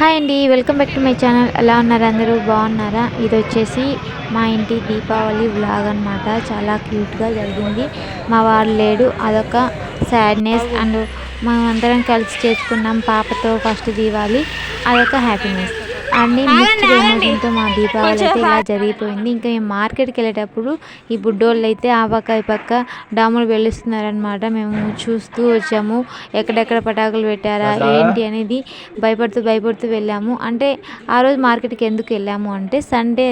Hi అండి welcome back to my channel. ఎలా ఉన్నారు అందరూ? బాగున్నారా? ఇది వచ్చేసి మా ఇంటి దీపావళి వ్లాగ్ అనమాట చాలా క్యూట్గా జరిగింది. మా వాడు లేడు. అదొక సాడ్నెస్ అండ్ మేమందరం కలిసి చేసుకున్నాం పాపతో ఫస్ట్ దీవాలి అదొక హ్యాపీనెస్. అన్ని మిక్స్డ్ ఎమోషన్తో మా దీపావళి అయితే ఇలా జరిగిపోయింది. ఇంకా మేము మార్కెట్కి వెళ్ళేటప్పుడు ఈ బుడ్డోళ్ళు అయితే ఆ పక్క ఈ పక్క డాములు వెలుస్తున్నారనమాట మేము చూస్తూ వచ్చాము. ఎక్కడెక్కడ పటాకులు పెట్టారా ఏంటి అనేది భయపడుతూ భయపడుతూ వెళ్ళాము. అంటే ఆ రోజు మార్కెట్కి ఎందుకు వెళ్ళాము అంటే సండే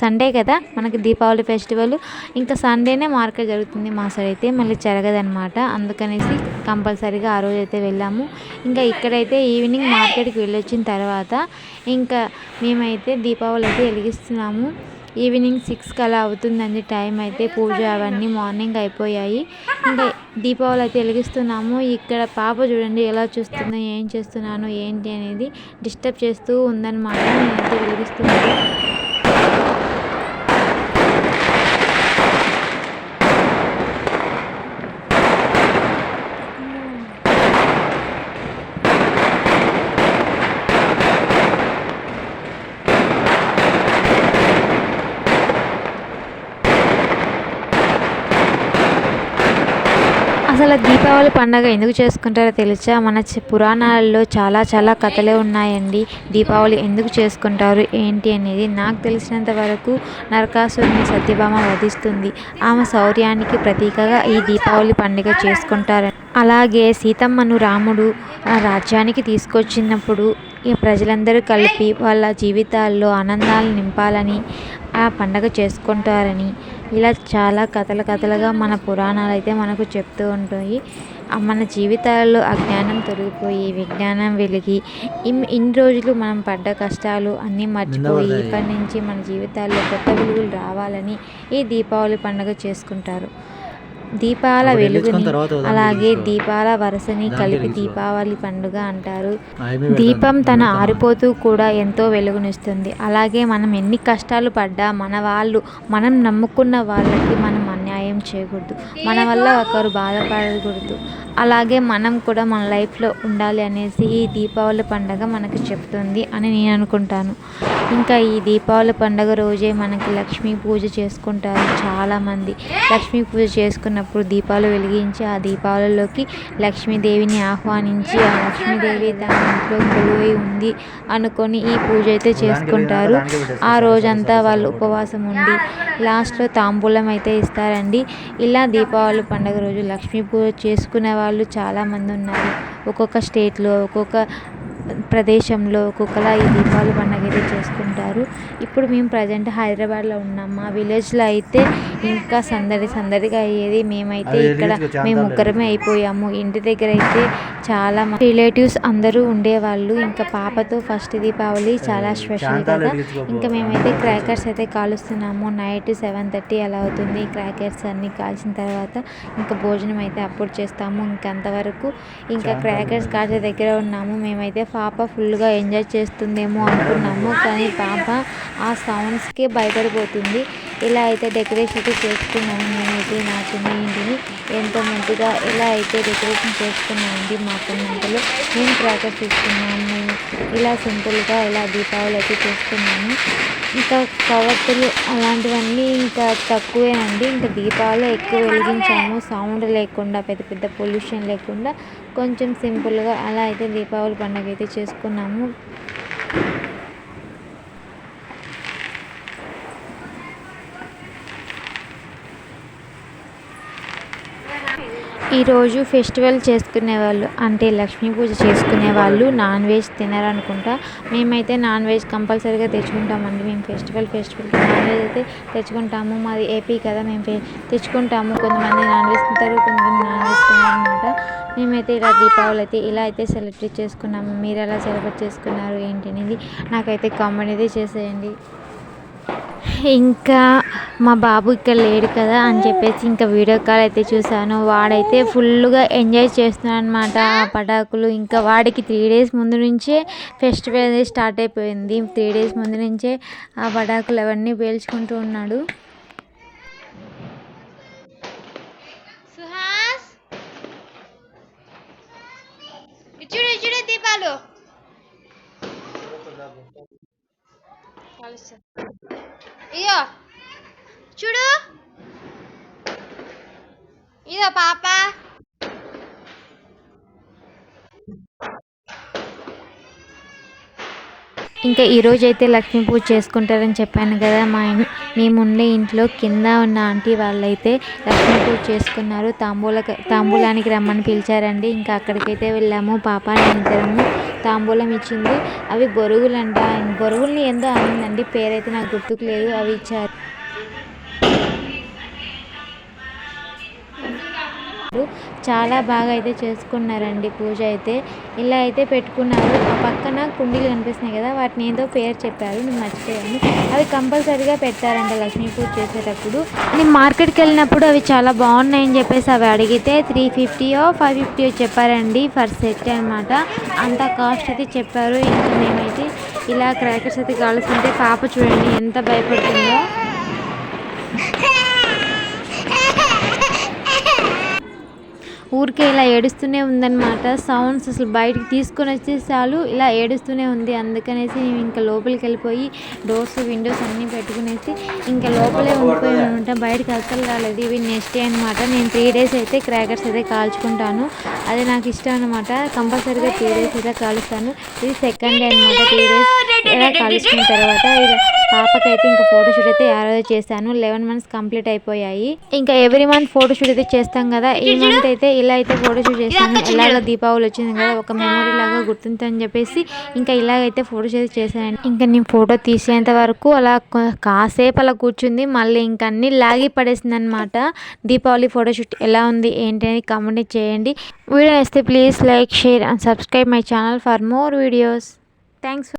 సండే కదా మనకి దీపావళి ఫెస్టివల్ ఇంకా సండేనే మార్కెట్ జరుగుతుంది మా సైడ్ అయితే మళ్ళీ జరగదనమాట అందుకనేసి కంపల్సరీగా ఆ రోజు అయితే వెళ్ళాము. ఇంకా ఇక్కడైతే ఈవినింగ్ మార్కెట్కి వెళ్ళొచ్చిన తర్వాత ఇంకా మేమైతే దీపావళి అయితే వెలిగిస్తున్నాము. ఈవినింగ్ సిక్స్కి అలా అవుతుందండి టైం అయితే. పూజ అవన్నీ మార్నింగ్ అయిపోయాయి. ఇంకా దీపావళి అయితే వెలిగిస్తున్నాము. ఇక్కడ పాప చూడండి ఎలా చూస్తుందో ఏం చేస్తున్నాను ఏంటి అనేది డిస్టర్బ్ చేస్తూ ఉందన్నమాట. నేనైతే వెలిగిస్తున్నాను. అసలు దీపావళి పండగ ఎందుకు చేసుకుంటారో తెలుసా? మన పురాణాలలో చాలా చాలా కథలే ఉన్నాయండి. దీపావళి ఎందుకు చేసుకుంటారు? ఏంటి అనేది నాకు తెలిసినంత వరకు నరకాసురుని సత్యభామ వధిస్తుంది. ఆమె శౌర్యానికి ప్రతీకగా ఈ దీపావళి పండుగ చేసుకుంటారు అలాగే సీతమ్మను రాముడు రాజ్యానికి తీసుకొచ్చినప్పుడు ఈ ప్రజలందరూ కలిపి వాళ్ళ జీవితాల్లో ఆనందాలు నింపాలని ఆ పండగ చేసుకుంటారని ఇలా చాలా కథలు కథలుగా మన పురాణాలు అయితే మనకు చెప్తూ ఉంటాయి. మన జీవితాలలో అజ్ఞానం తొలగిపోయి విజ్ఞానం వెలిగి ఇన్ని రోజులు మనం పడ్డ కష్టాలు అన్నీ మర్చిపోయి ఇప్పటి నుంచి మన జీవితాల్లో కొత్త వెలుగులు రావాలని ఈ దీపావళి పండుగ చేసుకుంటారు. దీపాల వెలుగుని అలాగే దీపాల వరసని కలిపి దీపావళి పండుగ అంటారు. దీపం తన ఆరిపోతూ కూడా ఎంతో వెలుగునిస్తుంది. అలాగే మనం ఎన్ని కష్టాలు పడ్డా మన వాళ్ళు మనం నమ్ముకున్న వాళ్ళకి మనం అన్యాయం చేయకూడదు. మన వల్ల ఒకరు బాధపడకూడదు. అలాగే మనం కూడా మన లైఫ్లో ఉండాలి అనేసి ఈ దీపావళి పండగ మనకు చెప్తుంది అని నేను అనుకుంటాను. ఇంకా ఈ దీపావళి పండగ రోజే మనకి లక్ష్మీ పూజ చేసుకుంటారు చాలామంది. లక్ష్మీ పూజ చేసుకున్నప్పుడు దీపాలు వెలిగించి ఆ దీపావళిలోకి లక్ష్మీదేవిని ఆహ్వానించి ఆ లక్ష్మీదేవి తన ఇంట్లో కొలువై ఉంది అనుకొని ఈ పూజ అయితే చేసుకుంటారు. ఆ రోజంతా వాళ్ళు ఉపవాసం ఉండి లాస్ట్లో తాంబూలం అయితే ఇస్తారండి. ఇలా దీపావళి పండుగ రోజు లక్ష్మీ పూజ చేసుకునే వాళ్ళు చాలామంది ఉన్నారు. ఒక్కొక్క స్టేట్లో ఒక్కొక్క ప్రదేశంలో ఒక్కొక్కలా ఈ దీపావళి పండుగ అయితే చేసుకుంటారు. ఇప్పుడు మేము ప్రజెంట్ హైదరాబాద్లో ఉన్నాం. మా విలేజ్లో అయితే ఇంకా సందడి సందడిగా అయ్యేది మేమైతే ఇక్కడ మేము ముగ్గురమే అయిపోయాము. ఇంటి దగ్గర అయితే చాలా రిలేటివ్స్ అందరూ ఉండేవాళ్ళు. ఇంకా పాపతో ఫస్ట్ దీపావళి చాలా స్పెషల్ కదా. ఇంకా మేమైతే క్రాకర్స్ అయితే కాలుస్తున్నాము. నైట్ సెవెన్ థర్టీ అలా అవుతుంది. క్రాకర్స్ అన్నీ కాల్చిన తర్వాత ఇంకా భోజనం అయితే అప్పుడు చేస్తాము. ఇంకంతవరకు ఇంకా క్రాకర్స్ కాల్చే దగ్గర ఉన్నాము. మేమైతే పాప ఫుల్గా ఎంజాయ్ చేస్తుందేమో అనుకున్నాము కానీ పాప ఆ సౌండ్స్కే భయపడిపోతుంది ఇలా అయితే డెకరేషన్ అయితే చేసుకున్నాను నేనైతే నా చిన్న ఇంటిని ఎంతో మంచిగా ఇలా అయితే డెకరేషన్ చేసుకున్నామండి మా పిల్లలు నేను క్రాకర్స్ తీసుకున్నాము ఇలా సింపుల్గా ఇలా దీపావళి అయితే చేసుకున్నాము ఇంకా కవర్తులు అలాంటివన్నీ ఇంకా తక్కువేనండి ఇంకా దీపావళి ఎక్కువ వెలిగించాము. సౌండ్ లేకుండా పెద్ద పెద్ద పొల్యూషన్ లేకుండా కొంచెం సింపుల్గా అలా అయితే దీపావళి పండుగ అయితే చేసుకున్నాము. ఈరోజు ఫెస్టివల్ చేసుకునే వాళ్ళు అంటే లక్ష్మీ పూజ చేసుకునే వాళ్ళు నాన్ వెజ్ తినరనుకుంటా. మేమైతే నాన్ వెజ్ కంపల్సరీగా తెచ్చుకుంటామండి. మేము ఫెస్టివల్ ఫెస్టివల్ నాన్ వెజ్ అయితే తెచ్చుకుంటాము. మాది ఏపీ కదా మేము తెచ్చుకుంటాము. కొంతమంది నాన్ వెజ్ తింటారు కొంతమంది నాన్ వెజ్ తినరనమాట. మేమైతే ఇలా దీపావళి అయితే ఇలా అయితే సెలబ్రేట్ చేసుకున్నాము. మీరు ఎలా సెలబ్రేట్ చేసుకున్నారు ఏంటి అనేది నాకైతే కామెంట్ అయితే చేసేయండి. ఇంకా మా బాబు ఇక్కడ లేడు కదా అని చెప్పేసి ఇంకా వీడియో కాల్ అయితే చూశాను. వాడైతే ఫుల్గా ఎంజాయ్ చేస్తున్నాడు అనమాట ఆ పటాకులు. ఇంకా వాడికి త్రీ డేస్ ముందు నుంచే ఫెస్టివల్ అనేది స్టార్ట్ అయిపోయింది. త్రీ డేస్ ముందు నుంచే ఆ పటాకులు అవన్నీ పేల్చుకుంటూ ఉన్నాడు. దీపాలు. ఇదో చూడు. ఇదో పాప. ఇంకా ఈరోజు అయితే లక్ష్మీ పూజ చేసుకుంటారని చెప్పాను కదా మా మేము ఉండే ఇంట్లో కింద ఉన్న ఆంటీ వాళ్ళైతే లక్ష్మీ పూజ చేసుకున్నారు. తాంబూల తాంబూలానికి రమ్మని పిలిచారండి. ఇంకా అక్కడికైతే వెళ్ళాము. పాప నేను తాంబూలం ఇచ్చింది. అవి బొరుగులంట. గొరుగుల్ని ఏందో అనిందండి. పేరైతే నాకు గుర్తుకు లేదు. అవి ఇచ్చారు. చాలా బాగా అయితే చేసుకున్నారండి పూజ అయితే. ఇలా అయితే పెట్టుకున్నారు. ఆ పక్కన కుండీలు కనిపిస్తున్నాయి కదా వాటిని ఏదో పేరు చెప్పారు నేను మర్చిపోయాను. అవి కంపల్సరీగా పెట్టారంట లక్ష్మీ పూజ చేసేటప్పుడు. నేను మార్కెట్కి వెళ్ళినప్పుడు అవి చాలా బాగున్నాయని చెప్పేసి అవి అడిగితే త్రీ ఫిఫ్టీయో ఫైవ్ ఫిఫ్టీయో చెప్పారండి ఫర్ సెట్ అనమాట అంత కాస్ట్ అయితే చెప్పారు. ఇంకా మేమైతే ఇలా క్రాకర్స్ అయితే కాలుస్తుంటే పాప చూడండి ఎంత భయపడుతుందో. ఊరికే ఇలా ఏడుస్తూనే ఉందన్నమాట. సౌండ్స్ అసలు బయటికి తీసుకొని వచ్చే చాలు ఇలా ఏడుస్తూనే ఉంది. అందుకనేసి మేము ఇంకా లోపలికి వెళ్ళిపోయి డోర్స్ విండోస్ అన్నీ పెట్టుకునేసి ఇంకా లోపలే ఉండిపోయి ఉంటాం బయటకు అస్సలు రాలేదు. ఇవి నెక్స్ట్ డే అనమాట నేను త్రీ డేస్ అయితే క్రాకర్స్ అయితే కాల్చుకుంటాను. అది నాకు ఇష్టం అనమాట కంపల్సరీగా త్రీ డేస్ అయితే కాలుస్తాను. ఇది సెకండ్ డే అనమాట త్రీ డేస్ ఇలా కాలుచుకున్న తర్వాత ఇలా పాపకైతే ఇంకా ఫోటోషూట్ అయితే ఆ రోజు చేశాను. లెవెన్ మంత్స్ కంప్లీట్ అయిపోయాయి. ఇంకా ఎవ్రీ మంత్ ఫోటోషూట్ అయితే చేస్తాం కదా. ఈ మంత్ అయితే ఇలా అయితే ఫోటోషూట్ చేశాను ఎలాగో దీపావళి వచ్చింది కదా ఒక మెమొరీ లాగా గుర్తుందని చెప్పేసి ఇంకా ఇలాగైతే ఫోటోషూట్ చేశాను. ఇంకా నేను ఫోటో తీసేంత వరకు అలా కాసేపు అలా కూర్చుంది. మళ్ళీ ఇంకా అన్ని లాగి పడేసింది అనమాట దీపావళి ఫోటోషూట్ ఎలా ఉంది ఏంటి అని కామెంట్ చేయండి. వీడియో నచ్చితే please like share and subscribe my channel for more videos thanks